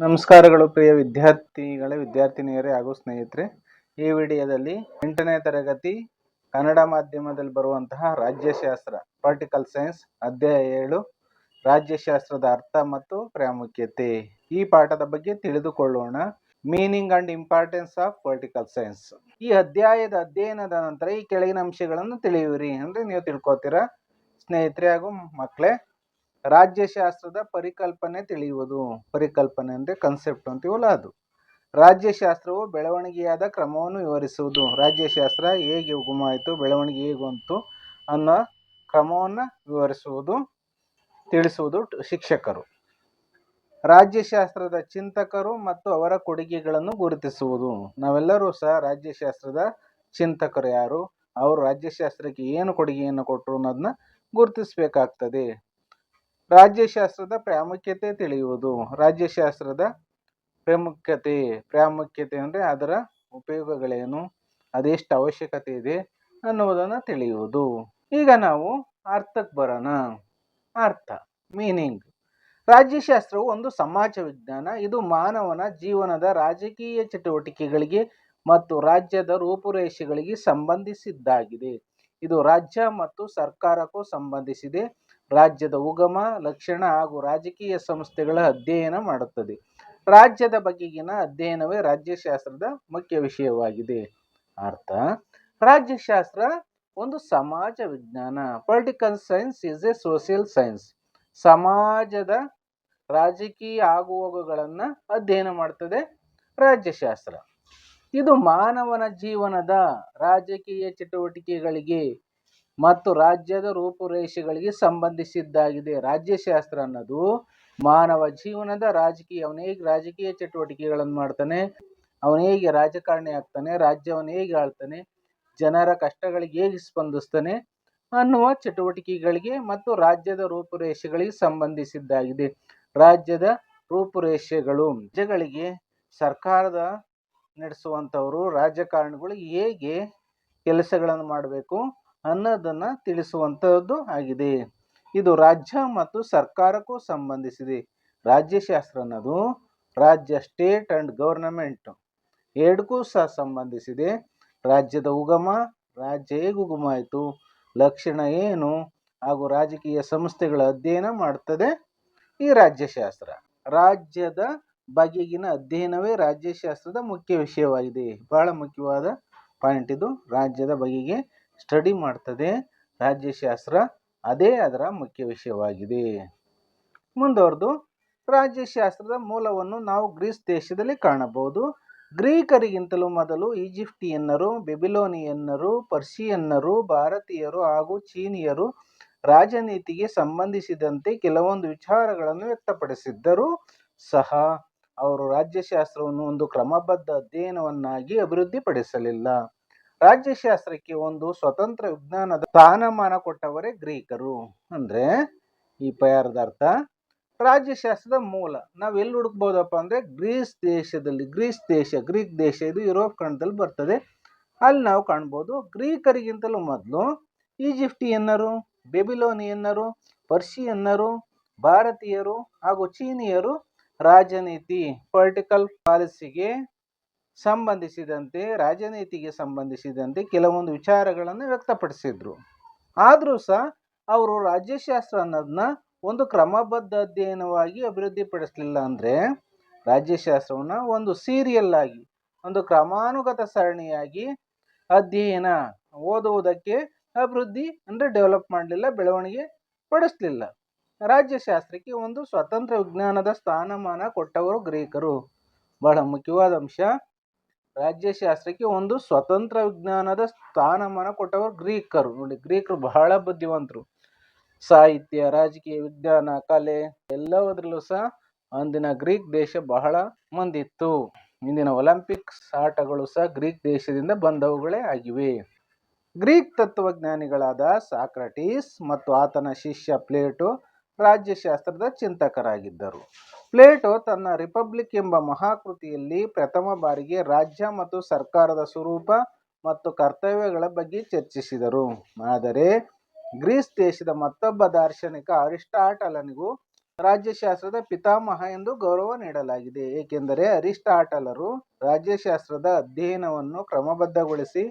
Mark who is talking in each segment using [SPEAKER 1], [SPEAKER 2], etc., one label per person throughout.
[SPEAKER 1] ನಮಸ್ಕಾರಗಳು ಪ್ರಿಯ ವಿದ್ಯಾರ್ಥಿಗಳೇ, ವಿದ್ಯಾರ್ಥಿನಿಯರೇ ಹಾಗೂ ಸ್ನೇಹಿತರೆ. ಈ ವಿಡಿಯೋದಲ್ಲಿ ಎಂಟನೇ ತರಗತಿ ಕನ್ನಡ ಮಾಧ್ಯಮದಲ್ಲಿ ಬರುವಂತಹ ರಾಜ್ಯಶಾಸ್ತ್ರ ಪಾರ್ಟಿಕಲ್ ಸೈನ್ಸ್ ಅಧ್ಯಾಯ ಏಳು, ರಾಜ್ಯಶಾಸ್ತ್ರದ ಅರ್ಥ ಮತ್ತು ಪ್ರಾಮುಖ್ಯತೆ. ಈ ಪಾಠದ ಬಗ್ಗೆ ತಿಳಿದುಕೊಳ್ಳೋಣ. Meaning and importance of political science ಈ ಅಧ್ಯಾಯದ ಅಧ್ಯಯನದ ನಂತರ ಈ ಕೆಳಗಿನ ಅಂಶಗಳನ್ನು ತಿಳಿಯುವಿರಿ ಅಂದ್ರೆ ನೀವು ತಿಳ್ಕೊತೀರಾ? ಸ್ನೇಹಿತರೆ ಹಾಗೂ ಮಕ್ಕಳೇ ರಾಜ್ಯಶಾಸ್ತ್ರದ ಪರಿಕಲ್ಪನೆ ತಿಳಿಯುವುದು. ಪರಿಕಲ್ಪನೆ ಅಂದರೆ ಕನ್ಸೆಪ್ಟ್ ಅಂತೀವಲ್ಲ ಅದು. ರಾಜ್ಯಶಾಸ್ತ್ರವು ಬೆಳವಣಿಗೆಯಾದ ಕ್ರಮವನ್ನು ವಿವರಿಸುವುದು. ರಾಜ್ಯಶಾಸ್ತ್ರ ಹೇಗೆ ಉಗಮಾಯಿತು ಬೆಳವಣಿಗೆ ಹೇಗೆ ಬಂತು ಅನ್ನೋ ಕ್ರಮವನ್ನು ವಿವರಿಸುವುದು, ತಿಳಿಸುವುದು ಶಿಕ್ಷಕರು. ರಾಜ್ಯಶಾಸ್ತ್ರದ ಚಿಂತಕರು ಮತ್ತು ಅವರ ಕೊಡುಗೆಗಳನ್ನು ಗುರುತಿಸುವುದು. ನಾವೆಲ್ಲರೂ ಸಹ ರಾಜ್ಯಶಾಸ್ತ್ರದ ಚಿಂತಕರು ಯಾರು? ಅವರು ರಾಜ್ಯಶಾಸ್ತ್ರಕ್ಕೆ ಏನು ಕೊಡುಗೆಯನ್ನು ಕೊಟ್ಟರು ಅನ್ನೋದನ್ನ ಗುರುತಿಸಬೇಕಾಗ್ತದೆ. ರಾಜ್ಯಶಾಸ್ತ್ರದ ಪ್ರಾಮುಖ್ಯತೆ ತಿಳಿಯುವುದು. ರಾಜ್ಯಶಾಸ್ತ್ರದ ಪ್ರಾಮುಖ್ಯತೆ ಪ್ರಾಮುಖ್ಯತೆ ಅಂದರೆ ಅದರ ಉಪಯೋಗಗಳೇನು, ಅದೆಷ್ಟು ಅವಶ್ಯಕತೆ ಇದೆ ಅನ್ನುವುದನ್ನು ತಿಳಿಯುವುದು. ಈಗ ನಾವು ಅರ್ಥಕ್ಕೆ ಬರೋಣ. ಅರ್ಥ, ಮೀನಿಂಗ್. ರಾಜ್ಯಶಾಸ್ತ್ರವು ಒಂದು ಸಮಾಜ ವಿಜ್ಞಾನ. ಇದು ಮಾನವನ ಜೀವನದ ರಾಜಕೀಯ ಚಟುವಟಿಕೆಗಳಿಗೆ ಮತ್ತು ರಾಜ್ಯದ ರೂಪುರೇಷೆಗಳಿಗೆ ಸಂಬಂಧಿಸಿದ್ದಾಗಿದೆ. ಇದು ರಾಜ್ಯ ಮತ್ತು ಸರ್ಕಾರಕ್ಕೂ ಸಂಬಂಧಿಸಿದೆ. ರಾಜ್ಯದ ಉಗಮ, ಲಕ್ಷಣ ಹಾಗೂ ರಾಜಕೀಯ ಸಂಸ್ಥೆಗಳ ಅಧ್ಯಯನ ಮಾಡುತ್ತದೆ. ರಾಜ್ಯದ ಬಗೆಗಿನ ಅಧ್ಯಯನವೇ ರಾಜ್ಯಶಾಸ್ತ್ರದ ಮುಖ್ಯ ವಿಷಯವಾಗಿದೆ. ಅರ್ಥ? ರಾಜ್ಯಶಾಸ್ತ್ರ ಒಂದು ಸಮಾಜ ವಿಜ್ಞಾನ. Political science is a social science ಸಮಾಜದ ರಾಜಕೀಯ ಆಗುಹೋಗುಗಳನ್ನು ಅಧ್ಯಯನ ಮಾಡ್ತದೆ ರಾಜ್ಯಶಾಸ್ತ್ರ. ಇದು ಮಾನವನ ಜೀವನದ ರಾಜಕೀಯ ಚಟುವಟಿಕೆಗಳಿಗೆ ಮತ್ತು ರಾಜ್ಯದ ರೂಪುರೇಷೆಗಳಿಗೆ ಸಂಬಂಧಿಸಿದ್ದಾಗಿದೆ. ರಾಜ್ಯಶಾಸ್ತ್ರ ಅನ್ನೋದು ಮಾನವ ಜೀವನದ ರಾಜಕೀಯ, ಅವನು ಹೇಗೆ ರಾಜಕೀಯ ಚಟುವಟಿಕೆಗಳನ್ನು ಮಾಡ್ತಾನೆ, ಅವನು ಹೇಗೆ ರಾಜಕಾರಣಿ ಆಗ್ತಾನೆ, ರಾಜ್ಯವನ್ನು ಹೇಗೆ ಆಳ್ತಾನೆ, ಜನರ ಕಷ್ಟಗಳಿಗೆ ಹೇಗೆ ಸ್ಪಂದಿಸ್ತಾನೆ ಅನ್ನುವ ಚಟುವಟಿಕೆಗಳಿಗೆ ಮತ್ತು ರಾಜ್ಯದ ರೂಪುರೇಷೆಗಳಿಗೆ ಸಂಬಂಧಿಸಿದ್ದಾಗಿದೆ. ರಾಜ್ಯದ ರೂಪುರೇಷೆಗಳು, ರಾಜ್ಯಗಳಿಗೆ ಸರ್ಕಾರದ ನಡೆಸುವಂಥವರು, ರಾಜಕಾರಣಿಗಳು ಹೇಗೆ ಕೆಲಸಗಳನ್ನು ಮಾಡಬೇಕು ಅನ್ನೋದನ್ನು ತಿಳಿಸುವಂಥದ್ದು ಆಗಿದೆ. ಇದು ರಾಜ್ಯ ಮತ್ತು ಸರ್ಕಾರಕ್ಕೂ ಸಂಬಂಧಿಸಿದೆ. ರಾಜ್ಯಶಾಸ್ತ್ರ ಅನ್ನೋದು ರಾಜ್ಯ, ಸ್ಟೇಟ್ ಆ್ಯಂಡ್ ಗೌರ್ನಮೆಂಟ್ ಎರಡಕ್ಕೂ ಸಹ ಸಂಬಂಧಿಸಿದೆ. ರಾಜ್ಯದ ಉಗಮ, ರಾಜ್ಯ ಹೇಗೆ ಉಗಮ ಆಯಿತು, ಲಕ್ಷಣ ಏನು, ಹಾಗೂ ರಾಜಕೀಯ ಸಂಸ್ಥೆಗಳ ಅಧ್ಯಯನ ಮಾಡ್ತದೆ ಈ ರಾಜ್ಯಶಾಸ್ತ್ರ. ರಾಜ್ಯದ ಬಗೆಗಿನ ಅಧ್ಯಯನವೇ ರಾಜ್ಯಶಾಸ್ತ್ರದ ಮುಖ್ಯ ವಿಷಯವಾಗಿದೆ. ಬಹಳ ಮುಖ್ಯವಾದ ಪಾಯಿಂಟ್ ಇದು. ರಾಜ್ಯದ ಬಗೆಗೆ ಸ್ಟಡಿ ಮಾಡ್ತದೆ ರಾಜ್ಯಶಾಸ್ತ್ರ ಅದೇ ಅದರ ಮುಖ್ಯ ವಿಷಯವಾಗಿದೆ. ಮುಂದುವರೆದು ರಾಜ್ಯಶಾಸ್ತ್ರದ ಮೂಲವನ್ನು ನಾವು ಗ್ರೀಸ್ ದೇಶದಲ್ಲಿ ಕಾಣಬಹುದು. ಗ್ರೀಕರಿಗಿಂತಲೂ ಮೊದಲು ಈಜಿಪ್ಟಿಯನ್ನರು, ಬೆಬಿಲೋನಿಯನ್ನರು, ಪರ್ಷಿಯನ್ನರು, ಭಾರತೀಯರು ಹಾಗೂ ಚೀನಿಯರು ರಾಜನೀತಿಗೆ ಸಂಬಂಧಿಸಿದಂತೆ ಕೆಲವೊಂದು ವಿಚಾರಗಳನ್ನು ವ್ಯಕ್ತಪಡಿಸಿದ್ದರೂ. ಸಹ, ಅವರು ರಾಜ್ಯಶಾಸ್ತ್ರವನ್ನು ಒಂದು ಕ್ರಮಬದ್ಧ ಅಧ್ಯಯನವನ್ನಾಗಿ ಅಭಿವೃದ್ಧಿಪಡಿಸಲಿಲ್ಲ. ರಾಜ್ಯಶಾಸ್ತ್ರಕ್ಕೆ ಒಂದು ಸ್ವತಂತ್ರ ವಿಜ್ಞಾನದ ಸ್ಥಾನಮಾನ ಕೊಟ್ಟವರೇ ಗ್ರೀಕರು. ಅಂದ್ರೆ ಈ ಪಯಾರದ ಅರ್ಥ? ರಾಜ್ಯಶಾಸ್ತ್ರದ ಮೂಲ. ನಾವು ಎಲ್ಲಿ ಹುಡುಕ್ಬೋದಪ್ಪ ಅಂದ್ರೆ ಗ್ರೀಸ್ ದೇಶದಲ್ಲಿ, ಗ್ರೀಸ್ ದೇಶ, ಗ್ರೀಕ್ ದೇಶ ಇದು ಯುರೋಪ್ ಖಂಡದಲ್ಲಿ ಬರ್ತದೆ. ಅಲ್ಲಿ ನಾವು ಕಾಣ್ಬೋದು ಗ್ರೀಕರಿಗಿಂತಲೂ ಮೊದಲು ಈಜಿಪ್ಟಿಯನ್ನರು, ಬೆಬಿಲೋನಿಯನ್ನರು, ಪರ್ಷಿಯನ್ನರು, ಭಾರತೀಯರು ಹಾಗೂ ಚೀನಿಯರು ರಾಜನೀತಿ, ಪೊಲಿಟಿಕಲ್ ಪಾಲಿಸಿಗೆ ಸಂಬಂಧಿಸಿದಂತೆ, ರಾಜನೀತಿಗೆ ಸಂಬಂಧಿಸಿದಂತೆ ಕೆಲವೊಂದು ವಿಚಾರಗಳನ್ನು ವ್ಯಕ್ತಪಡಿಸಿದ್ರು. ಆದರೂ ಸಹ, ಅವರು ರಾಜ್ಯಶಾಸ್ತ್ರ ಅನ್ನೋದನ್ನ ಒಂದು ಕ್ರಮಬದ್ಧ ಅಧ್ಯಯನವಾಗಿ ಅಭಿವೃದ್ಧಿಪಡಿಸಲಿಲ್ಲ ಅಂದರೆ, ರಾಜ್ಯಶಾಸ್ತ್ರವನ್ನು ಒಂದು ಸೀರಿಯಲ್ ಆಗಿ, ಒಂದು ಕ್ರಮಾನುಗತ ಸರಣಿಯಾಗಿ ಅಧ್ಯಯನ ಓದುವುದಕ್ಕೆ ಅಭಿವೃದ್ಧಿ ಅಂದರೆ ಡೆವಲಪ್ ಮಾಡಲಿಲ್ಲ, ಬೆಳವಣಿಗೆ ಪಡಿಸಲಿಲ್ಲ. ರಾಜ್ಯಶಾಸ್ತ್ರಕ್ಕೆ ಒಂದು ಸ್ವತಂತ್ರ ವಿಜ್ಞಾನದ ಸ್ಥಾನಮಾನ ಕೊಟ್ಟವರು ಗ್ರೀಕರು. ಬಹಳ ಮುಖ್ಯವಾದ ಅಂಶ ರಾಜ್ಯಶಾಸ್ತ್ರಕ್ಕೆ ಒಂದು ಸ್ವತಂತ್ರ ವಿಜ್ಞಾನದ ಸ್ಥಾನಮಾನ ಕೊಟ್ಟವರು ಗ್ರೀಕರು. ನೋಡಿ, ಗ್ರೀಕರು ಬಹಳ ಬುದ್ಧಿವಂತರು. ಸಾಹಿತ್ಯ, ರಾಜಕೀಯ, ವಿಜ್ಞಾನ, ಕಲೆ ಎಲ್ಲದರಲ್ಲೂ ಸಹ ಅಂದಿನ ಗ್ರೀಕ್ ದೇಶ ಬಹಳ ಮುಂದಿತ್ತು. ಇಂದಿನ ಒಲಿಂಪಿಕ್ಸ್ ಆಟಗಳು ಸಹ ಗ್ರೀಕ್ ದೇಶದಿಂದ ಬಂದವುಗಳೇ ಆಗಿವೆ. ಗ್ರೀಕ್ ತತ್ವಜ್ಞಾನಿಗಳಾದ ಸಾಕ್ರಟೀಸ್ ಮತ್ತು ಆತನ ಶಿಷ್ಯ ಪ್ಲೇಟೋ ರಾಜ್ಯಶಾಸ್ತ್ರದ ಚಿಂತಕರಾಗಿದ್ದರು. ಪ್ಲೇಟೋ ತನ್ನ ರಿಪಬ್ಲಿಕ್ ಎಂಬ ಮಹಾಕೃತಿಯಲ್ಲಿ ಪ್ರಥಮ ಬಾರಿಗೆ ರಾಜ್ಯ ಮತ್ತು ಸರ್ಕಾರದ ಸ್ವರೂಪ ಮತ್ತು ಕರ್ತವ್ಯಗಳ ಬಗ್ಗೆ ಚರ್ಚಿಸಿದರು. ಆದರೆ ಗ್ರೀಸ್ ದೇಶದ ಮತ್ತೊಬ್ಬ ದಾರ್ಶನಿಕ ಅರಿಸ್ಟಾಟಲನಿಗೂ ರಾಜ್ಯಶಾಸ್ತ್ರದ ಪಿತಾಮಹ ಎಂದು ಗೌರವ ನೀಡಲಾಗಿದೆ. ಏಕೆಂದರೆ ಅರಿಸ್ಟಾಟಲರು ರಾಜ್ಯಶಾಸ್ತ್ರದ ಅಧ್ಯಯನವನ್ನು ಕ್ರಮಬದ್ಧಗೊಳಿಸಿ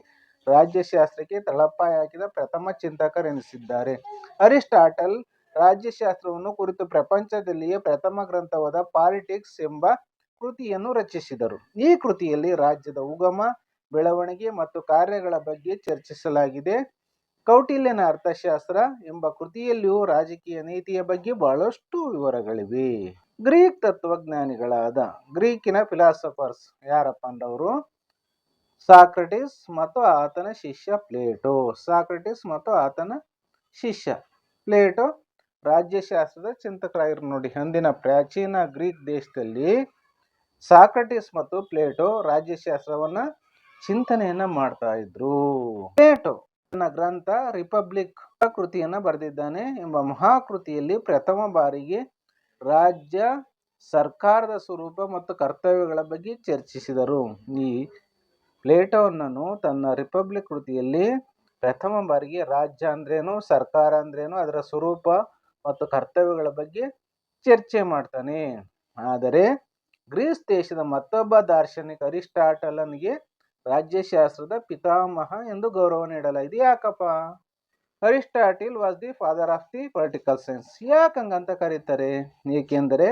[SPEAKER 1] ರಾಜ್ಯಶಾಸ್ತ್ರಕ್ಕೆ ತಳಪಾಯ ಹಾಕಿದ ಪ್ರಥಮ ಚಿಂತಕರೆನಿಸಿದ್ದಾರೆ. ಅರಿಸ್ಟಾಟಲ್ ರಾಜ್ಯಶಾಸ್ತ್ರವನ್ನು ಕುರಿತು ಪ್ರಪಂಚದಲ್ಲಿಯೇ ಪ್ರಥಮ ಗ್ರಂಥವಾದ ಪಾಲಿಟಿಕ್ಸ್ ಎಂಬ ಕೃತಿಯನ್ನು ರಚಿಸಿದರು. ಈ ಕೃತಿಯಲ್ಲಿ ರಾಜ್ಯದ ಉಗಮ, ಬೆಳವಣಿಗೆ ಮತ್ತು ಕಾರ್ಯಗಳ ಬಗ್ಗೆ ಚರ್ಚಿಸಲಾಗಿದೆ. ಕೌಟಿಲ್ಯನ ಅರ್ಥಶಾಸ್ತ್ರ ಎಂಬ ಕೃತಿಯಲ್ಲಿಯೂ ರಾಜಕೀಯ ನೀತಿಯ ಬಗ್ಗೆ ಬಹಳಷ್ಟು ವಿವರಗಳಿವೆ. ಗ್ರೀಕ್ ತತ್ವಜ್ಞಾನಿಗಳಾದ ಗ್ರೀಕಿನ ಫಿಲಾಸಫರ್ಸ್ ಯಾರಪ್ಪ ಅಂದವರು? ಸಾಕ್ರಟಿಸ್ ಮತ್ತು ಆತನ ಶಿಷ್ಯ ಪ್ಲೇಟೋ. ಸಾಕ್ರಟಿಸ್ ಮತ್ತು ಆತನ ಶಿಷ್ಯ ಪ್ಲೇಟೋ ರಾಜ್ಯಶಾಸ್ತ್ರದ ಚಿಂತಕರಾಗಿರು ನೋಡಿ, ಅಂದಿನ ಪ್ರಾಚೀನ ಗ್ರೀಕ್ ದೇಶದಲ್ಲಿ ಸಾಕ್ರಟಿಸ್ ಮತ್ತು ಪ್ಲೇಟೋ ರಾಜ್ಯಶಾಸ್ತ್ರವನ್ನ ಚಿಂತನೆಯನ್ನ ಮಾಡ್ತಾ ಇದ್ರು. ಪ್ಲೇಟೋ ತನ್ನ ಗ್ರಂಥ ರಿಪಬ್ಲಿಕ್ ಕೃತಿಯನ್ನ ಬರೆದಿದ್ದಾನೆ ಎಂಬ ಮಹಾಕೃತಿಯಲ್ಲಿ ಪ್ರಥಮ ಬಾರಿಗೆ ರಾಜ್ಯ, ಸರ್ಕಾರದ ಸ್ವರೂಪ ಮತ್ತು ಕರ್ತವ್ಯಗಳ ಬಗ್ಗೆ ಚರ್ಚಿಸಿದರು. ಈ ಪ್ಲೇಟೋನನ್ನು ತನ್ನ ರಿಪಬ್ಲಿಕ್ ಕೃತಿಯಲ್ಲಿ ಪ್ರಥಮ ಬಾರಿಗೆ ರಾಜ್ಯ ಅಂದ್ರೇನು, ಸರ್ಕಾರ ಅಂದ್ರೇನು, ಅದರ ಸ್ವರೂಪ ಮತ್ತು ಕರ್ತವ್ಯಗಳ ಬಗ್ಗೆ ಚರ್ಚೆ ಮಾಡ್ತಾನೆ. ಆದರೆ ಗ್ರೀಸ್ ದೇಶದ ಮತ್ತೊಬ್ಬ ದಾರ್ಶನಿಕ ಅರಿಸ್ಟಾಟಲನಿಗೆ ರಾಜ್ಯಶಾಸ್ತ್ರದ ಪಿತಾಮಹ ಎಂದು ಗೌರವ ನೀಡಲಾಗಿದೆ. ಯಾಕಪ್ಪ? Aristotle was the father of the political science ಯಾಕಂಗಂತ ಕರೀತಾರೆ? ಏಕೆಂದರೆ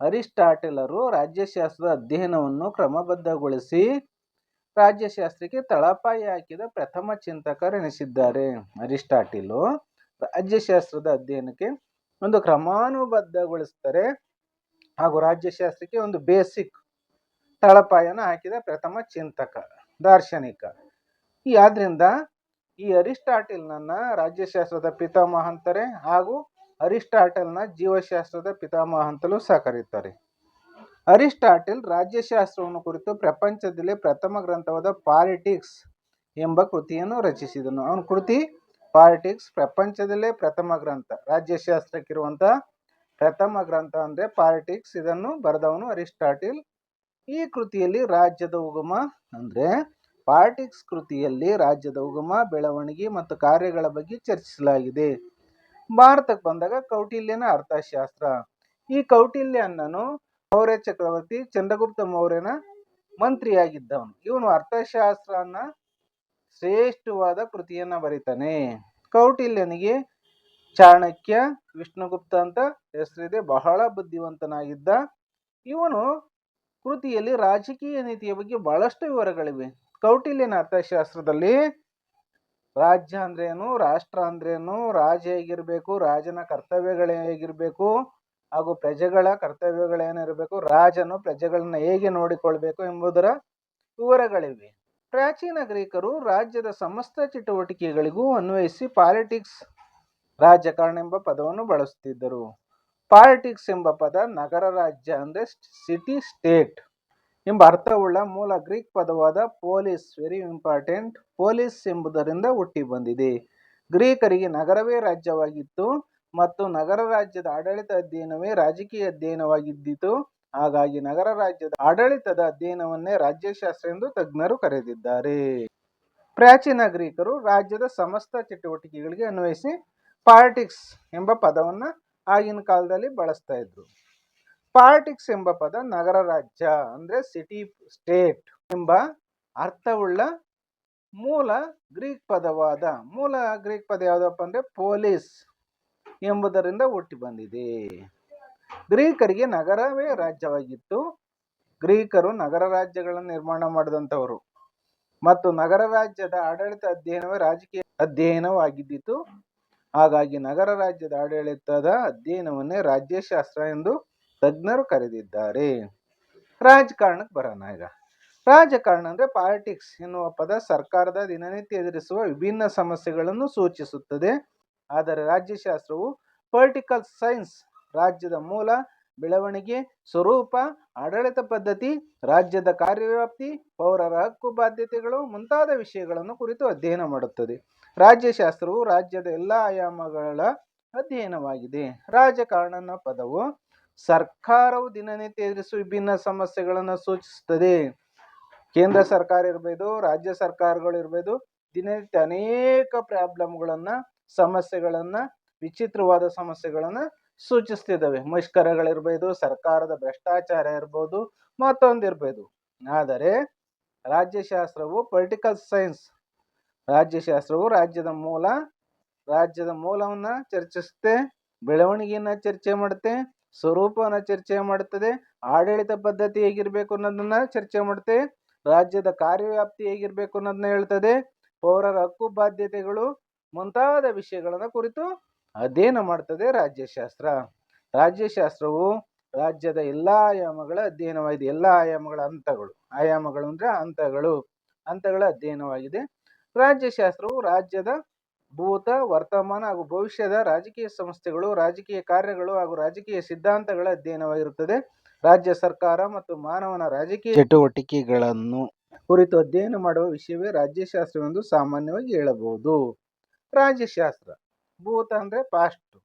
[SPEAKER 1] ಅರಿಸ್ಟಾಟಿಲರು ರಾಜ್ಯಶಾಸ್ತ್ರದ ಅಧ್ಯಯನವನ್ನು ಕ್ರಮಬದ್ಧಗೊಳಿಸಿ ರಾಜ್ಯಶಾಸ್ತ್ರಕ್ಕೆ ತಳಪಾಯಿ ಹಾಕಿದ ಪ್ರಥಮ ಚಿಂತಕರೆನಿಸಿದ್ದಾರೆ. ಅರಿಸ್ಟಾಟಿಲು ರಾಜ್ಯಶಾಸ್ತ್ರದ ಅಧ್ಯಯನಕ್ಕೆ ಒಂದು ಕ್ರಮಾನುಬದ್ಧಗೊಳಿಸ್ತಾರೆ ಹಾಗೂ ರಾಜ್ಯಶಾಸ್ತ್ರಕ್ಕೆ ಒಂದು ಬೇಸಿಕ್ ತಳಪಾಯನ ಹಾಕಿದ ಪ್ರಥಮ ಚಿಂತಕ, ದಾರ್ಶನಿಕ. ಈ ಆದ್ರಿಂದ ಈ ಅರಿಸ್ಟಾಟಲ್ನನ್ನ ರಾಜ್ಯಶಾಸ್ತ್ರದ ಪಿತಾಮಹ ಅಂತಾರೆ ಹಾಗೂ ಅರಿಸ್ಟಾಟಲ್ನ ಜೀವಶಾಸ್ತ್ರದ ಪಿತಾಮಹ ಅಂತಲೂ ಸಹ ಕರೀತಾರೆ ಅರಿಸ್ಟಾಟಲ್ ರಾಜ್ಯಶಾಸ್ತ್ರವನ್ನು ಕುರಿತು ಪ್ರಪಂಚದಲ್ಲಿ ಪ್ರಥಮ ಗ್ರಂಥವಾದ ಪಾಲಿಟಿಕ್ಸ್ ಎಂಬ ಕೃತಿಯನ್ನು ರಚಿಸಿದನು. ಅವನ ಕೃತಿ ಪಾಲಿಟಿಕ್ಸ್ ಪ್ರಪಂಚದಲ್ಲೇ ಪ್ರಥಮ ಗ್ರಂಥ ರಾಜ್ಯಶಾಸ್ತ್ರಕ್ಕಿರುವಂಥ ಪ್ರಥಮ ಗ್ರಂಥ ಅಂದರೆ ಪಾಲಿಟಿಕ್ಸ್ ಇದನ್ನು ಬರೆದವನು ಅರಿಸ್ಟಾಟಿಲ್. ಈ ಕೃತಿಯಲ್ಲಿ ರಾಜ್ಯದ ಉಗಮ ಅಂದರೆ ಪಾಲಿಟಿಕ್ಸ್ ಕೃತಿಯಲ್ಲಿ ರಾಜ್ಯದ ಉಗಮ, ಬೆಳವಣಿಗೆ ಮತ್ತು ಕಾರ್ಯಗಳ ಬಗ್ಗೆ ಚರ್ಚಿಸಲಾಗಿದೆ. ಭಾರತಕ್ಕೆ ಬಂದಾಗ ಕೌಟಿಲ್ಯನ ಅರ್ಥಶಾಸ್ತ್ರ. ಈ ಕೌಟಿಲ್ಯನನ್ನು ಮೌರ್ಯ ಚಕ್ರವರ್ತಿ ಚಂದ್ರಗುಪ್ತ ಮೌರ್ಯನ ಮಂತ್ರಿಯಾಗಿದ್ದವನು. ಇವನು ಅರ್ಥಶಾಸ್ತ್ರನ ಶ್ರೇಷ್ಠವಾದ ಕೃತಿಯನ್ನ ಬರೀತಾನೆ. ಕೌಟಿಲ್ಯನಿಗೆ ಚಾಣಕ್ಯ ವಿಷ್ಣುಗುಪ್ತ ಅಂತ ಹೆಸರಿದೆ. ಬಹಳ ಬುದ್ಧಿವಂತನಾಗಿದ್ದ ಇವನು ಕೃತಿಯಲ್ಲಿ ರಾಜಕೀಯ ನೀತಿಯ ಬಗ್ಗೆ ಬಹಳಷ್ಟು ವಿವರಗಳಿವೆ. ಕೌಟಿಲ್ಯನ ಅರ್ಥಶಾಸ್ತ್ರದಲ್ಲಿ ರಾಜ್ಯ ಅಂದ್ರೇನು ರಾಷ್ಟ್ರ ಅಂದ್ರೇನು ರಾಜ ಹೇಗಿರಬೇಕು? ರಾಜನ ಕರ್ತವ್ಯಗಳು ಹೇಗಿರಬೇಕು? ಹಾಗೂ ಪ್ರಜೆಗಳ ಕರ್ತವ್ಯಗಳೇನಿರಬೇಕು? ರಾಜನು ಪ್ರಜೆಗಳನ್ನ ಹೇಗೆ ನೋಡಿಕೊಳ್ಬೇಕು ಎಂಬುದರ ವಿವರಗಳಿವೆ. ಪ್ರಾಚೀನ ಗ್ರೀಕರು ರಾಜ್ಯದ ಸಮಸ್ತ ಚಟುವಟಿಕೆಗಳಿಗೂ ಅನ್ವಯಿಸಿ ಪಾಲಿಟಿಕ್ಸ್ ರಾಜಕಾರಣ ಎಂಬ ಪದವನ್ನು ಬಳಸುತ್ತಿದ್ದರು. ಪಾಲಿಟಿಕ್ಸ್ ಎಂಬ ಪದ ನಗರ ರಾಜ್ಯ ಅಂದರೆ ಸಿಟಿ ಸ್ಟೇಟ್ ಎಂಬ ಅರ್ಥವುಳ್ಳ ಮೂಲ ಗ್ರೀಕ್ ಪದವಾದ ಪೊಲೀಸ್, ವೆರಿ ಇಂಪಾರ್ಟೆಂಟ್. ಪೊಲೀಸ್ ಎಂಬುದರಿಂದ ಹುಟ್ಟಿ ಬಂದಿದೆ. ಗ್ರೀಕರಿಗೆ ನಗರವೇ ರಾಜ್ಯವಾಗಿತ್ತು ಮತ್ತು ನಗರ ರಾಜ್ಯದ ಆಡಳಿತ ಅಧ್ಯಯನವೇ ರಾಜಕೀಯ ಅಧ್ಯಯನವಾಗಿದ್ದಿತು. ಹಾಗಾಗಿ ನಗರ ರಾಜ್ಯದ ಆಡಳಿತದ ಅಧ್ಯಯನವನ್ನೇ ರಾಜ್ಯಶಾಸ್ತ್ರ ಎಂದು ತಜ್ಞರು ಕರೆದಿದ್ದಾರೆ. ಪ್ರಾಚೀನ ಗ್ರೀಕರು ರಾಜ್ಯದ ಸಮಸ್ತ ಚಟುವಟಿಕೆಗಳಿಗೆ ಅನ್ವಯಿಸಿ ಪಾಲಿಟಿಕ್ಸ್ ಎಂಬ ಪದವನ್ನು ಆಗಿನ ಕಾಲದಲ್ಲಿ ಬಳಸ್ತಾ ಇದ್ರು. ಪಾಲಿಟಿಕ್ಸ್ ಎಂಬ ಪದ ನಗರ ರಾಜ್ಯ ಅಂದ್ರೆ ಸಿಟಿ, ಸ್ಟೇಟ್ ಎಂಬ ಅರ್ಥವುಳ್ಳ ಮೂಲ ಗ್ರೀಕ್ ಪದವಾದ, ಮೂಲ ಗ್ರೀಕ್ ಪದ ಯಾವುದಪ್ಪ ಅಂದ್ರೆ ಪೊಲೀಸ್ ಎಂಬುದರಿಂದ ಹುಟ್ಟಿ ಬಂದಿದೆ. ಗ್ರೀಕರಿಗೆ ನಗರವೇ ರಾಜ್ಯವಾಗಿತ್ತು. ಗ್ರೀಕರು ನಗರ ರಾಜ್ಯಗಳನ್ನು ನಿರ್ಮಾಣ ಮಾಡಿದಂಥವರು. ಮತ್ತು ನಗರ ರಾಜ್ಯದ ಆಡಳಿತ ಅಧ್ಯಯನವೇ ರಾಜಕೀಯ ಅಧ್ಯಯನವಾಗಿದ್ದಿತು. ಹಾಗಾಗಿ ನಗರ ರಾಜ್ಯದ ಆಡಳಿತದ ಅಧ್ಯಯನವನ್ನೇ ರಾಜ್ಯಶಾಸ್ತ್ರ ಎಂದು ತಜ್ಞರು ಕರೆದಿದ್ದಾರೆ. ರಾಜಕಾರಣಕ್ಕೆ ಬರೋಣ ಈಗ. ರಾಜಕಾರಣ ಅಂದರೆ ಪಾಲಿಟಿಕ್ಸ್ ಎನ್ನುವ ಪದ ಸರ್ಕಾರದ ದಿನನಿತ್ಯ ಎದುರಿಸುವ ವಿಭಿನ್ನ ಸಮಸ್ಯೆಗಳನ್ನು ಸೂಚಿಸುತ್ತದೆ. ಆದರೆ ರಾಜ್ಯಶಾಸ್ತ್ರವು ಪೊಲಿಟಿಕಲ್ ಸೈನ್ಸ್ ರಾಜ್ಯದ ಮೂಲ ಬೆಳವಣಿಗೆ ಸ್ವರೂಪ, ಆಡಳಿತ ಪದ್ಧತಿ, ರಾಜ್ಯದ ಕಾರ್ಯವ್ಯಾಪ್ತಿ, ಪೌರರ ಹಕ್ಕು ಬಾಧ್ಯತೆಗಳು ಮುಂತಾದ ವಿಷಯಗಳನ್ನು ಕುರಿತು ಅಧ್ಯಯನ ಮಾಡುತ್ತದೆ. ರಾಜ್ಯಶಾಸ್ತ್ರವು ರಾಜ್ಯದ ಎಲ್ಲ ಆಯಾಮಗಳ ಅಧ್ಯಯನವಾಗಿದೆ. ರಾಜಕಾರಣನ ಪದವು ಸರ್ಕಾರವು ದಿನನಿತ್ಯ ಎದುರಿಸುವ ವಿಭಿನ್ನ ಸಮಸ್ಯೆಗಳನ್ನು ಸೂಚಿಸುತ್ತದೆ. ಕೇಂದ್ರ ಸರ್ಕಾರ ಇರ್ಬೋದು, ರಾಜ್ಯ ಸರ್ಕಾರಗಳು ಇರ್ಬೋದು, ದಿನನಿತ್ಯ ಅನೇಕ ಪ್ರಾಬ್ಲಮ್ಗಳನ್ನು ಸಮಸ್ಯೆಗಳನ್ನು, ವಿಚಿತ್ರವಾದ ಸಮಸ್ಯೆಗಳನ್ನು ಸೂಚಿಸ್ತಿದ್ದಾವೆ. ಮುಷ್ಕರಗಳಿರ್ಬೋದು ಸರ್ಕಾರದ ಭ್ರಷ್ಟಾಚಾರ ಇರ್ಬೋದು, ಮತ್ತೊಂದಿರ್ಬೋದು. ಆದರೆ ರಾಜ್ಯಶಾಸ್ತ್ರವು ಪೊಲಿಟಿಕಲ್ ಸೈನ್ಸ್ ರಾಜ್ಯಶಾಸ್ತ್ರವು ರಾಜ್ಯದ ಮೂಲ, ರಾಜ್ಯದ ಮೂಲವನ್ನು ಚರ್ಚಿಸುತ್ತೆ, ಬೆಳವಣಿಗೆಯನ್ನ ಚರ್ಚೆ ಮಾಡುತ್ತೆ, ಸ್ವರೂಪವನ್ನ ಚರ್ಚೆ ಮಾಡುತ್ತದೆ, ಆಡಳಿತ ಪದ್ಧತಿ ಹೇಗಿರ್ಬೇಕು ಅನ್ನೋದನ್ನ ಚರ್ಚೆ ಮಾಡುತ್ತೆ, ರಾಜ್ಯದ ಕಾರ್ಯವ್ಯಾಪ್ತಿ ಹೇಗಿರಬೇಕು ಅನ್ನೋದನ್ನ ಹೇಳ್ತದೆ, ಪೌರರ ಹಕ್ಕು, ಬಾಧ್ಯತೆಗಳು ಮುಂತಾದ ವಿಷಯಗಳನ್ನ ಕುರಿತು ಅಧ್ಯಯನ ಮಾಡ್ತದೆ ರಾಜ್ಯಶಾಸ್ತ್ರ. ರಾಜ್ಯಶಾಸ್ತ್ರವು ರಾಜ್ಯದ ಎಲ್ಲಾ ಆಯಾಮಗಳ ಅಧ್ಯಯನವಾಗಿದೆ. ಎಲ್ಲ ಆಯಾಮಗಳ ಹಂತಗಳು. ಆಯಾಮಗಳು ಅಂದ್ರೆ ಹಂತಗಳು. ಹಂತಗಳ ಅಧ್ಯಯನವಾಗಿದೆ. ರಾಜ್ಯಶಾಸ್ತ್ರವು ರಾಜ್ಯದ ಭೂತ ವರ್ತಮಾನ ಹಾಗೂ ಭವಿಷ್ಯದ ರಾಜಕೀಯ ಸಂಸ್ಥೆಗಳು ರಾಜಕೀಯ ಕಾರ್ಯಗಳು ಹಾಗೂ ರಾಜಕೀಯ ಸಿದ್ಧಾಂತಗಳ ಅಧ್ಯಯನವಾಗಿರುತ್ತದೆ. ರಾಜ್ಯ ಸರ್ಕಾರ ಮತ್ತು ಮಾನವನ ರಾಜಕೀಯ ಚಟುವಟಿಕೆಗಳನ್ನು ಕುರಿತು ಅಧ್ಯಯನ ಮಾಡುವ ವಿಷಯವೇ ರಾಜ್ಯಶಾಸ್ತ್ರವೆಂದು ಸಾಮಾನ್ಯವಾಗಿ ಹೇಳಬಹುದು. ರಾಜ್ಯಶಾಸ್ತ್ರ. ಭೂತ ಅಂದ್ರೆ ಪಾಸ್ಟ್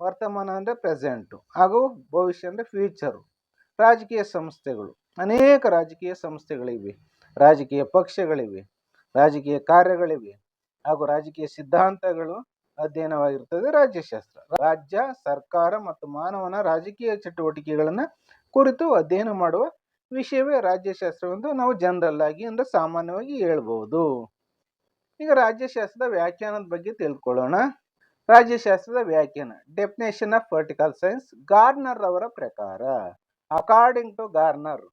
[SPEAKER 1] ವರ್ತಮಾನ ಅಂದ್ರೆ ಪ್ರೆಸೆಂಟು ಹಾಗೂ ಭವಿಷ್ಯ ಅಂದ್ರೆ ಫ್ಯೂಚರು ರಾಜಕೀಯ ಸಂಸ್ಥೆಗಳು, ಅನೇಕ ರಾಜಕೀಯ ಸಂಸ್ಥೆಗಳಿವೆ. ರಾಜಕೀಯ ಪಕ್ಷಗಳಿವೆ, ರಾಜಕೀಯ ಕಾರ್ಯಗಳಿವೆ, ಹಾಗೂ ರಾಜಕೀಯ ಸಿದ್ಧಾಂತಗಳು ಅಧ್ಯಯನವಾಗಿರ್ತದೆ ರಾಜ್ಯಶಾಸ್ತ್ರ. ರಾಜ್ಯ, ಸರ್ಕಾರ ಮತ್ತು ಮಾನವನ ರಾಜಕೀಯ ಚಟುವಟಿಕೆಗಳನ್ನ ಕುರಿತು ಅಧ್ಯಯನ ಮಾಡುವ ವಿಷಯವೇ ರಾಜ್ಯಶಾಸ್ತ್ರವೆಂದು ನಾವು ಜನರಲ್ ಆಗಿ ಅಂದ್ರೆ ಸಾಮಾನ್ಯವಾಗಿ ಹೇಳ್ಬಹುದು ಈಗ ರಾಜ್ಯಶಾಸ್ತ್ರದ ವ್ಯಾಖ್ಯಾನದ ಬಗ್ಗೆ ತಿಳ್ಕೊಳ್ಳೋಣ. ರಾಜ್ಯಶಾಸ್ತ್ರದ ವ್ಯಾಖ್ಯಾನ. Definition of political science Garner ಅವರ ಪ್ರಕಾರ. ಅಕಾರ್ಡಿಂಗ್ ಟು ಗಾರ್ನರ್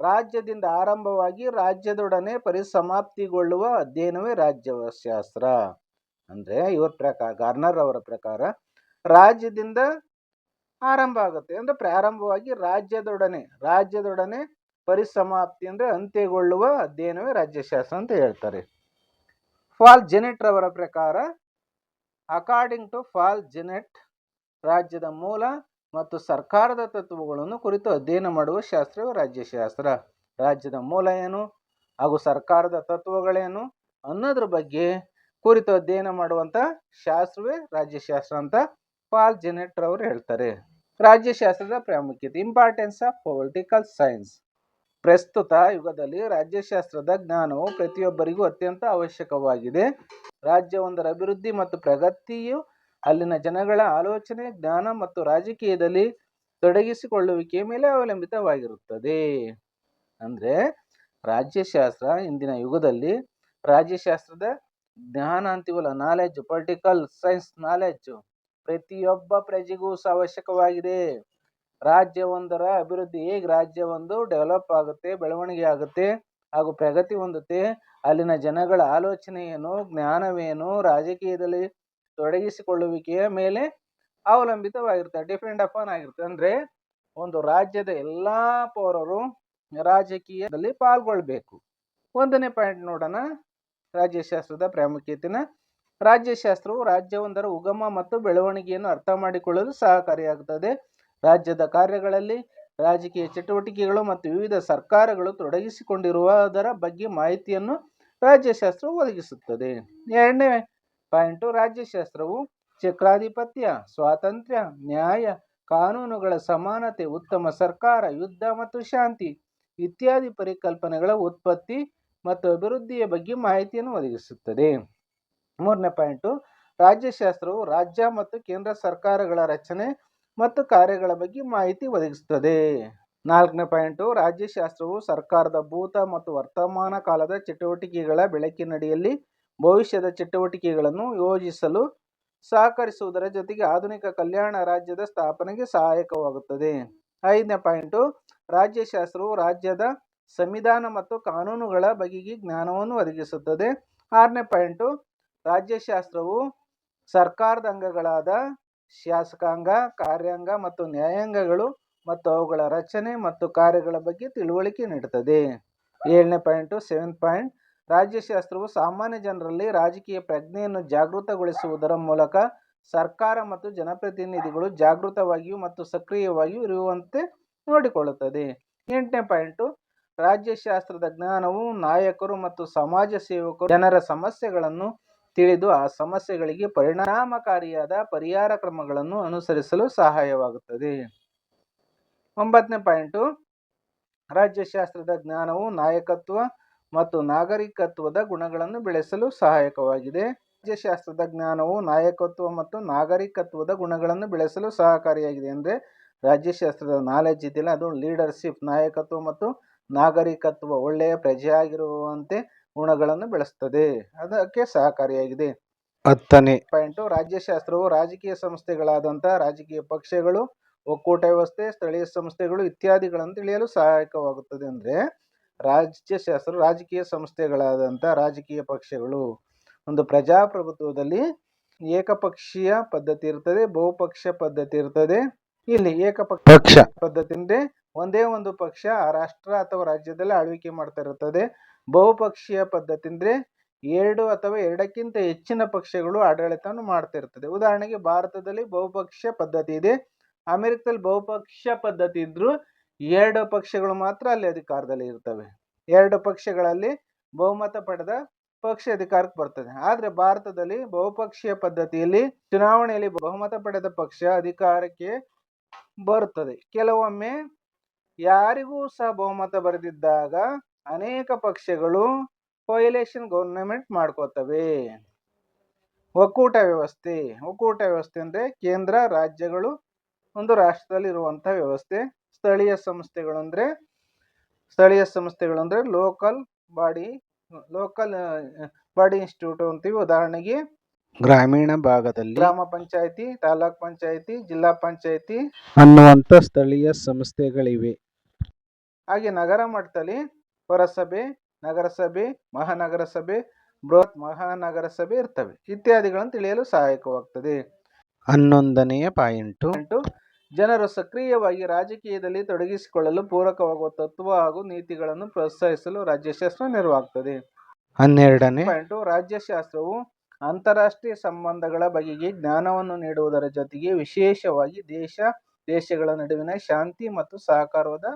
[SPEAKER 1] ರಾಜ್ಯದಿಂದ ಆರಂಭವಾಗಿ ರಾಜ್ಯದೊಡನೆ ಪರಿಸಮಾಪ್ತಿಗೊಳ್ಳುವ ಅಧ್ಯಯನವೇ ರಾಜ್ಯಶಾಸ್ತ್ರ. ಅಂದ್ರೆ ಇವ್ರ ಪ್ರಕಾರ ಗಾರ್ನರ್ ಅವರ ಪ್ರಕಾರ, ರಾಜ್ಯದಿಂದ ಆರಂಭ ಆಗುತ್ತೆ ಅಂದ್ರೆ ಪ್ರಾರಂಭವಾಗಿ ರಾಜ್ಯದೊಡನೆ ರಾಜ್ಯದೊಡನೆ ಪರಿಸಮಾಪ್ತಿ ಅಂದ್ರೆ ಅಂತ್ಯಗೊಳ್ಳುವ ಅಧ್ಯಯನವೇ ರಾಜ್ಯಶಾಸ್ತ್ರ ಅಂತ ಹೇಳ್ತಾರೆ. ಫಾಲ್ ಜೆನೆಟ್ರವರ ಪ್ರಕಾರ ಅಕಾರ್ಡಿಂಗ್ ಟು ಫಾಲ್ ಜೆನೆಟ್ ರಾಜ್ಯದ ಮೂಲ ಮತ್ತು ಸರ್ಕಾರದ ತತ್ವಗಳನ್ನು ಕುರಿತು ಅಧ್ಯಯನ ಮಾಡುವ ಶಾಸ್ತ್ರವೇ ರಾಜ್ಯಶಾಸ್ತ್ರ. ರಾಜ್ಯದ ಮೂಲ ಏನು ಹಾಗೂ ಸರ್ಕಾರದ ತತ್ವಗಳೇನು ಅನ್ನೋದ್ರ ಬಗ್ಗೆ ಕುರಿತು ಅಧ್ಯಯನ ಮಾಡುವಂತ ಶಾಸ್ತ್ರವೇ ರಾಜ್ಯಶಾಸ್ತ್ರ ಅಂತ ಪಾಲ್ ಜೆನೆಟ್ ರವರು ಹೇಳ್ತಾರೆ. ರಾಜ್ಯಶಾಸ್ತ್ರದ ಪ್ರಾಮುಖ್ಯತೆ ಇಂಪಾರ್ಟೆನ್ಸ್ ಆಫ್ ಪೊಲಿಟಿಕಲ್ ಸೈನ್ಸ್ ಪ್ರಸ್ತುತ ಯುಗದಲ್ಲಿ ರಾಜ್ಯಶಾಸ್ತ್ರದ ಜ್ಞಾನವು ಪ್ರತಿಯೊಬ್ಬರಿಗೂ ಅತ್ಯಂತ ಅವಶ್ಯಕವಾಗಿದೆ. ರಾಜ್ಯವೊಂದರ ಅಭಿವೃದ್ಧಿ ಮತ್ತು ಪ್ರಗತಿಯು ಅಲ್ಲಿನ ಜನಗಳ ಆಲೋಚನೆ, ಜ್ಞಾನ ಮತ್ತು ರಾಜಕೀಯದಲ್ಲಿ ತೊಡಗಿಸಿಕೊಳ್ಳುವಿಕೆಯ ಮೇಲೆ ಅವಲಂಬಿತವಾಗಿರುತ್ತದೆ. ಅಂದ್ರೆ ರಾಜ್ಯಶಾಸ್ತ್ರ ಇಂದಿನ ಯುಗದಲ್ಲಿ ರಾಜ್ಯಶಾಸ್ತ್ರದ ಜ್ಞಾನ ಅಂತೀವಲ್ಲ ನಾಲೆಜ್ ಪೊಲಿಟಿಕಲ್ ಸೈನ್ಸ್ ನಾಲೆಜ್ ಪ್ರತಿಯೊಬ್ಬ ಪ್ರಜೆಗೂ ಸಹ ಅವಶ್ಯಕವಾಗಿದೆ. ರಾಜ್ಯವೊಂದರ ಅಭಿವೃದ್ಧಿ ಹೇಗೆ ರಾಜ್ಯವೊಂದು ಡೆವಲಪ್ ಆಗುತ್ತೆ, ಬೆಳವಣಿಗೆ ಆಗುತ್ತೆ ಹಾಗೂ ಪ್ರಗತಿ ಹೊಂದುತ್ತೆ, ಅಲ್ಲಿನ ಜನಗಳ ಆಲೋಚನೆ ಏನು ಜ್ಞಾನವೇನು, ರಾಜಕೀಯದಲ್ಲಿ ತೊಡಗಿಸಿಕೊಳ್ಳುವಿಕೆಯ ಮೇಲೆ ಅವಲಂಬಿತವಾಗಿರ್ತದೆ ಡಿಪೆಂಡ್ ಅಪಾನ್ ಆಗಿರುತ್ತೆ. ಅಂದ್ರೆ ಒಂದು ರಾಜ್ಯದ ಎಲ್ಲಾ ಪೌರರು ರಾಜಕೀಯದಲ್ಲಿ ಪಾಲ್ಗೊಳ್ಬೇಕು. ಒಂದನೇ ಪಾಯಿಂಟ್ ನೋಡೋಣ. ರಾಜ್ಯಶಾಸ್ತ್ರದ ಪ್ರಾಮುಖ್ಯತೆನ. ರಾಜ್ಯಶಾಸ್ತ್ರವು ರಾಜ್ಯವೊಂದರ ಉಗಮ ಮತ್ತು ಬೆಳವಣಿಗೆಯನ್ನು ಅರ್ಥ ಮಾಡಿಕೊಳ್ಳಲು ಸಹಕಾರಿಯಾಗುತ್ತದೆ ರಾಜ್ಯದ ಕಾರ್ಯಗಳಲ್ಲಿ ರಾಜಕೀಯ ಚಟುವಟಿಕೆಗಳು ಮತ್ತು ವಿವಿಧ ಸರ್ಕಾರಗಳು ತೊಡಗಿಸಿಕೊಂಡಿರುವುದರ ಬಗ್ಗೆ ಮಾಹಿತಿಯನ್ನು ರಾಜ್ಯಶಾಸ್ತ್ರವು ಒದಗಿಸುತ್ತದೆ. ಎರಡನೇ ಪಾಯಿಂಟು, ರಾಜ್ಯಶಾಸ್ತ್ರವು ಚಕ್ರಾಧಿಪತ್ಯ, ಸ್ವಾತಂತ್ರ್ಯ, ನ್ಯಾಯ, ಕಾನೂನುಗಳ ಸಮಾನತೆ, ಉತ್ತಮ ಸರ್ಕಾರ, ಯುದ್ಧ ಮತ್ತು ಶಾಂತಿ ಇತ್ಯಾದಿ ಪರಿಕಲ್ಪನೆಗಳ ಉತ್ಪತ್ತಿ ಮತ್ತು ಅಭಿವೃದ್ಧಿಯ ಬಗ್ಗೆ ಮಾಹಿತಿಯನ್ನು ಒದಗಿಸುತ್ತದೆ. ಮೂರನೇ ಪಾಯಿಂಟು, ರಾಜ್ಯಶಾಸ್ತ್ರವು ರಾಜ್ಯ ಮತ್ತು ಕೇಂದ್ರ ಸರ್ಕಾರಗಳ ರಚನೆ ಮತ್ತು ಕಾರ್ಯಗಳ ಬಗ್ಗೆ ಮಾಹಿತಿ ಒದಗಿಸುತ್ತದೆ. ನಾಲ್ಕನೇ ಪಾಯಿಂಟು, ರಾಜ್ಯಶಾಸ್ತ್ರವು ಸರ್ಕಾರದ ಭೂತ ಮತ್ತು ವರ್ತಮಾನ ಕಾಲದ ಚಟುವಟಿಕೆಗಳ ಬೆಳಕಿನಡಿಯಲ್ಲಿ ಭವಿಷ್ಯದ ಚಟುವಟಿಕೆಗಳನ್ನು ಯೋಜಿಸಲು ಸಹಕರಿಸುವುದರ ಜೊತೆಗೆ ಆಧುನಿಕ ಕಲ್ಯಾಣ ರಾಜ್ಯದ ಸ್ಥಾಪನೆಗೆ ಸಹಾಯಕವಾಗುತ್ತದೆ. ಐದನೇ ಪಾಯಿಂಟು, ರಾಜ್ಯಶಾಸ್ತ್ರವು ರಾಜ್ಯದ ಸಂವಿಧಾನ ಮತ್ತು ಕಾನೂನುಗಳ ಬಗೆಗೆ ಜ್ಞಾನವನ್ನು ಒದಗಿಸುತ್ತದೆ. ಆರನೇ ಪಾಯಿಂಟು, ರಾಜ್ಯಶಾಸ್ತ್ರವು ಸರ್ಕಾರದ ಅಂಗಗಳಾದ ಶಾಸಕಾಂಗ, ಕಾರ್ಯಾಂಗ ಮತ್ತು ನ್ಯಾಯಾಂಗಗಳು ಮತ್ತು ಅವುಗಳ ರಚನೆ ಮತ್ತು ಕಾರ್ಯಗಳ ಬಗ್ಗೆ ತಿಳುವಳಿಕೆ ನೀಡುತ್ತದೆ. ಏಳನೇ ಪಾಯಿಂಟು ಸೆವೆನ್ ಪಾಯಿಂಟ್ ರಾಜ್ಯಶಾಸ್ತ್ರವು ಸಾಮಾನ್ಯ ಜನರಲ್ಲಿ ರಾಜಕೀಯ ಪ್ರಜ್ಞೆಯನ್ನು ಜಾಗೃತಗೊಳಿಸುವುದರ ಮೂಲಕ ಸರ್ಕಾರ ಮತ್ತು ಜನಪ್ರತಿನಿಧಿಗಳು ಜಾಗೃತವಾಗಿಯೂ ಮತ್ತು ಸಕ್ರಿಯವಾಗಿಯೂ ಇರುವಂತೆ ನೋಡಿಕೊಳ್ಳುತ್ತದೆ. ಎಂಟನೇ ಪಾಯಿಂಟು ರಾಜ್ಯಶಾಸ್ತ್ರದ ಜ್ಞಾನವು ನಾಯಕರು ಮತ್ತು ಸಮಾಜ ಸೇವಕರು ಜನರ ಸಮಸ್ಯೆಗಳನ್ನು ತಿಳಿದು ಆ ಸಮಸ್ಯೆಗಳಿಗೆ ಪರಿಣಾಮಕಾರಿಯಾದ ಪರಿಹಾರ ಕ್ರಮಗಳನ್ನು ಅನುಸರಿಸಲು ಸಹಾಯವಾಗುತ್ತದೆ. ಒಂಬತ್ತನೇ ಪಾಯಿಂಟು, ರಾಜ್ಯಶಾಸ್ತ್ರದ ಜ್ಞಾನವು ನಾಯಕತ್ವ ಮತ್ತು ನಾಗರಿಕತ್ವದ ಗುಣಗಳನ್ನು ಬೆಳೆಸಲು ಸಹಾಯಕವಾಗಿದೆ. ರಾಜ್ಯಶಾಸ್ತ್ರದ ಜ್ಞಾನವು ನಾಯಕತ್ವ ಮತ್ತು ನಾಗರಿಕತ್ವದ ಗುಣಗಳನ್ನು ಬೆಳೆಸಲು ಸಹಕಾರಿಯಾಗಿದೆ ಅಂದರೆ ರಾಜ್ಯಶಾಸ್ತ್ರದ ನಾಲೆಜ್ ಇದೆಯಲ್ಲ ಅದು ಲೀಡರ್ಶಿಪ್ ನಾಯಕತ್ವ ಮತ್ತು ನಾಗರಿಕತ್ವ ಒಳ್ಳೆಯ ಪ್ರಜೆಯಾಗಿರುವಂತೆ ಗುಣಗಳನ್ನು ಬೆಳೆಸ್ತದೆ. ಅದಕ್ಕೆ ಸಹಕಾರಿಯಾಗಿದೆ. ಹತ್ತನೇ ಪಾಯಿಂಟು ರಾಜ್ಯಶಾಸ್ತ್ರವು ರಾಜಕೀಯ ಸಂಸ್ಥೆಗಳಾದಂಥ ರಾಜಕೀಯ ಪಕ್ಷಗಳು ಒಕ್ಕೂಟ ವ್ಯವಸ್ಥೆ ಸ್ಥಳೀಯ ಸಂಸ್ಥೆಗಳು ಇತ್ಯಾದಿಗಳನ್ನು ತಿಳಿಯಲು ಸಹಾಯಕವಾಗುತ್ತದೆ ಅಂದರೆ ರಾಜ್ಯಶಾಸ್ತ್ರ ರಾಜಕೀಯ ಸಂಸ್ಥೆಗಳಾದಂಥ ರಾಜಕೀಯ ಪಕ್ಷಗಳು. ಒಂದು ಪ್ರಜಾಪ್ರಭುತ್ವದಲ್ಲಿ ಏಕಪಕ್ಷೀಯ ಪದ್ಧತಿ ಇರ್ತದೆ ಬಹುಪಕ್ಷ ಪದ್ಧತಿ ಇರ್ತದೆ. ಇಲ್ಲಿ ಏಕಪಕ್ಷ ಪಕ್ಷ. ಪದ್ಧತಿ ಅಂದ್ರೆ ಒಂದೇ ಒಂದು ಪಕ್ಷ ಆ ರಾಷ್ಟ್ರ ಅಥವಾ ರಾಜ್ಯದಲ್ಲಿ ಆಳ್ವಿಕೆ ಮಾಡ್ತಾ ಇರುತ್ತದೆ ಬಹುಪಕ್ಷೀಯ ಪದ್ಧತಿ ಅಂದರೆ ಎರಡು ಅಥವಾ ಎರಡಕ್ಕಿಂತ ಹೆಚ್ಚಿನ ಪಕ್ಷಗಳು ಆಡಳಿತವನ್ನು ಮಾಡ್ತಾ ಇರ್ತದೆ ಉದಾಹರಣೆಗೆ ಭಾರತದಲ್ಲಿ ಬಹುಪಕ್ಷೀಯ ಪದ್ಧತಿ ಇದೆ. ಅಮೆರಿಕದಲ್ಲಿ ಬಹುಪಕ್ಷ ಪದ್ಧತಿ ಇದ್ದರೂ ಎರಡು ಪಕ್ಷಗಳು ಮಾತ್ರ ಅಲ್ಲಿ ಅಧಿಕಾರದಲ್ಲಿ ಇರ್ತವೆ. ಎರಡು ಪಕ್ಷಗಳಲ್ಲಿ ಬಹುಮತ ಪಡೆದ ಪಕ್ಷ ಅಧಿಕಾರಕ್ಕೆ ಬರ್ತದೆ. ಆದರೆ ಭಾರತದಲ್ಲಿ ಬಹುಪಕ್ಷೀಯ ಪದ್ಧತಿಯಲ್ಲಿ ಚುನಾವಣೆಯಲ್ಲಿ ಬಹುಮತ ಪಡೆದ ಪಕ್ಷ ಅಧಿಕಾರಕ್ಕೆ ಬರುತ್ತದೆ. ಕೆಲವೊಮ್ಮೆ ಯಾರಿಗೂ ಸಹ ಬಹುಮತ ಬರೆದಿದ್ದಾಗ ಅನೇಕ ಪಕ್ಷಗಳು ಕೊಯಿಲೇಷನ್ ಗೌರ್ನಮೆಂಟ್ ಮಾಡ್ಕೋತವೆ. ಒಕ್ಕೂಟ ವ್ಯವಸ್ಥೆ ಒಕ್ಕೂಟ ವ್ಯವಸ್ಥೆ ಅಂದರೆ ಕೇಂದ್ರ ರಾಜ್ಯಗಳು ಒಂದು ರಾಷ್ಟ್ರದಲ್ಲಿ ಇರುವಂತಹ ವ್ಯವಸ್ಥೆ ಸ್ಥಳೀಯ ಸಂಸ್ಥೆಗಳು ಅಂದ್ರೆ ಸ್ಥಳೀಯ ಸಂಸ್ಥೆಗಳು ಅಂದ್ರೆ local body local body institute ಅಂತೀವಿ ಉದಾಹರಣೆಗೆ ಗ್ರಾಮೀಣ ಭಾಗದಲ್ಲಿ ಗ್ರಾಮ ಪಂಚಾಯತಿ ತಾಲೂಕ್ ಪಂಚಾಯತಿ ಜಿಲ್ಲಾ ಪಂಚಾಯತಿ ಅನ್ನುವಂಥ ಸ್ಥಳೀಯ ಸಂಸ್ಥೆಗಳಿವೆ. ಹಾಗೆ ನಗರ ಮಟ್ಟದಲ್ಲಿ ಪುರಸಭೆ ನಗರಸಭೆ ಮಹಾನಗರಸಭೆ ಬೃಹತ್ ಮಹಾನಗರ ಸಭೆ ಇರ್ತವೆ. ಇತ್ಯಾದಿಗಳನ್ನು ತಿಳಿಯಲು ಸಹಾಯಕವಾಗ್ತದೆ. ಹನ್ನೊಂದನೆಯ ಪಾಯಿಂಟು. ಜನರು ಸಕ್ರಿಯವಾಗಿ ರಾಜಕೀಯದಲ್ಲಿ ತೊಡಗಿಸಿಕೊಳ್ಳಲು ಪೂರಕವಾಗುವ ತತ್ವ ಹಾಗೂ ನೀತಿಗಳನ್ನು ಪ್ರೋತ್ಸಾಹಿಸಲು ರಾಜ್ಯಶಾಸ್ತ್ರ ನೆರವಾಗ್ತದೆ. ಹನ್ನೆರಡನೇ. ಪಾಯಿಂಟು. ರಾಜ್ಯಶಾಸ್ತ್ರವು ಅಂತಾರಾಷ್ಟ್ರೀಯ ಸಂಬಂಧಗಳ ಬಗೆಗೆ ಜ್ಞಾನವನ್ನು ನೀಡುವುದರ ಜೊತೆಗೆ ವಿಶೇಷವಾಗಿ ದೇಶ ದೇಶಗಳ ನಡುವಿನ ಶಾಂತಿ ಮತ್ತು ಸಹಕಾರದ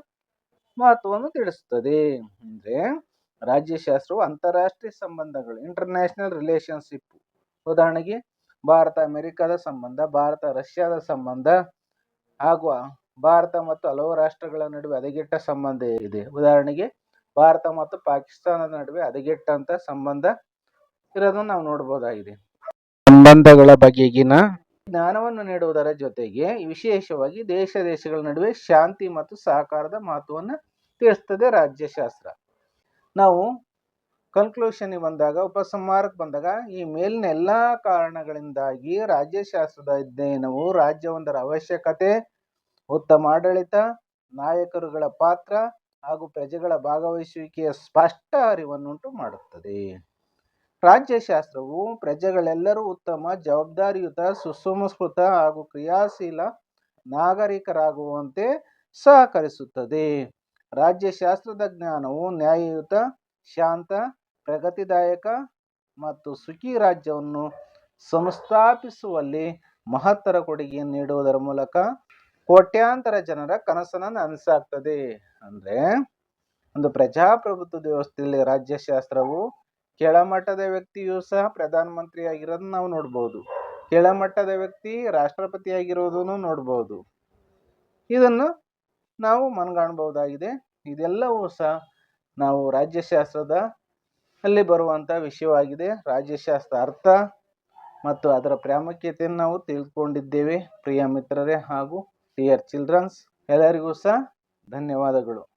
[SPEAKER 1] ಮಹತ್ವವನ್ನು ತಿಳಿಸುತ್ತದೆ. ಅಂದ್ರೆ ರಾಜ್ಯಶಾಸ್ತ್ರವು ಅಂತಾರಾಷ್ಟ್ರೀಯ ಸಂಬಂಧಗಳು ಇಂಟರ್ನ್ಯಾಷನಲ್ ರಿಲೇಶನ್ಶಿಪ್ ಉದಾಹರಣೆಗೆ ಭಾರತ, ಅಮೆರಿಕದ ಸಂಬಂಧ, ಭಾರತ, ರಷ್ಯಾದ ಸಂಬಂಧ, ಹಾಗೂ ಭಾರತ ಮತ್ತು ಹಲವು ರಾಷ್ಟ್ರಗಳ ನಡುವೆ ಹದಗೆಟ್ಟ ಸಂಬಂಧ ಇದೆ. ಉದಾಹರಣೆಗೆ ಭಾರತ ಮತ್ತು ಪಾಕಿಸ್ತಾನದ ನಡುವೆ ಹದಗೆಟ್ಟಂತ ಸಂಬಂಧ ಇರೋದನ್ನು ನಾವು ನೋಡಬಹುದಾಗಿದೆ ಸಂಬಂಧಗಳ ಬಗೆಗಿನ ಜ್ಞಾನವನ್ನು ನೀಡುವುದರ ಜೊತೆಗೆ ವಿಶೇಷವಾಗಿ ದೇಶ ದೇಶಗಳ ನಡುವೆ ಶಾಂತಿ ಮತ್ತು ಸಹಕಾರದ ಮಹತ್ವವನ್ನು ತಿಳಿಸ್ತದೆ ರಾಜ್ಯಶಾಸ್ತ್ರ. ನಾವು ಕನ್ಕ್ಲೂಷನ್ ಬಂದಾಗ, ಉಪಸಂಹಾರಕ್ಕೆ ಬಂದಾಗ, ಈ ಮೇಲಿನ ಎಲ್ಲ ಕಾರಣಗಳಿಂದಾಗಿ ರಾಜ್ಯಶಾಸ್ತ್ರದ ಅಧ್ಯಯನವು ರಾಜ್ಯವೊಂದರ ಅವಶ್ಯಕತೆ, ಉತ್ತಮ ಆಡಳಿತ, ನಾಯಕರುಗಳ ಪಾತ್ರ ಹಾಗೂ ಪ್ರಜೆಗಳ ಭಾಗವಹಿಸುವಿಕೆಯ ಸ್ಪಷ್ಟ ಅರಿವನ್ನುಂಟು ಮಾಡುತ್ತದೆ. ರಾಜ್ಯಶಾಸ್ತ್ರವು ಪ್ರಜೆಗಳೆಲ್ಲರೂ ಉತ್ತಮ, ಜವಾಬ್ದಾರಿಯುತ, ಸುಸಂಸ್ಕೃತ ಹಾಗೂ ಕ್ರಿಯಾಶೀಲ ನಾಗರಿಕರಾಗುವಂತೆ ಸಹಕರಿಸುತ್ತದೆ. ರಾಜ್ಯಶಾಸ್ತ್ರದ ಜ್ಞಾನವು ನ್ಯಾಯಯುತ, ಶಾಂತ, ಪ್ರಗತಿದಾಯಕ ಮತ್ತು ಸುಖಿ ರಾಜ್ಯವನ್ನು ಸಂಸ್ಥಾಪಿಸುವಲ್ಲಿ ಮಹತ್ತರ ಕೊಡುಗೆ ನೀಡುವುದರ ಮೂಲಕ ಕೋಟ್ಯಾಂತರ ಜನರ ಕನಸನ್ನು ನನಸಾಗ್ತದೆ. ಅಂದ್ರೆ ಒಂದು ಪ್ರಜಾಪ್ರಭುತ್ವ ವ್ಯವಸ್ಥೆಯಲ್ಲಿ ರಾಜ್ಯಶಾಸ್ತ್ರವು ಕೆಳಮಟ್ಟದ ವ್ಯಕ್ತಿಯು ಸಹ ಪ್ರಧಾನಮಂತ್ರಿ ಆಗಿರೋದನ್ನ ನಾವು ನೋಡ್ಬೋದು. ಕೆಳಮಟ್ಟದ ವ್ಯಕ್ತಿ ರಾಷ್ಟ್ರಪತಿ ಆಗಿರೋದನ್ನು ನೋಡ್ಬೋದು. ಇದನ್ನು ನಾವು ಮನಗಾಣಬಹುದಾಗಿದೆ. ಇದೆಲ್ಲವೂ ಸಹ ನಾವು ರಾಜ್ಯಶಾಸ್ತ್ರದ ಅಲ್ಲಿ ಬರುವಂಥ ವಿಷಯವಾಗಿದೆ. ರಾಜ್ಯಶಾಸ್ತ್ರ ಅರ್ಥ ಮತ್ತು ಅದರ ಪ್ರಾಮುಖ್ಯತೆಯನ್ನು ನಾವು ತಿಳ್ಕೊಂಡಿದ್ದೇವೆ. ಪ್ರಿಯ ಮಿತ್ರರೇ ಹಾಗೂ ಡಿಯರ್ ಚಿಲ್ಡ್ರನ್ಸ್ ಎಲ್ಲರಿಗೂ ಸಹ ಧನ್ಯವಾದಗಳು.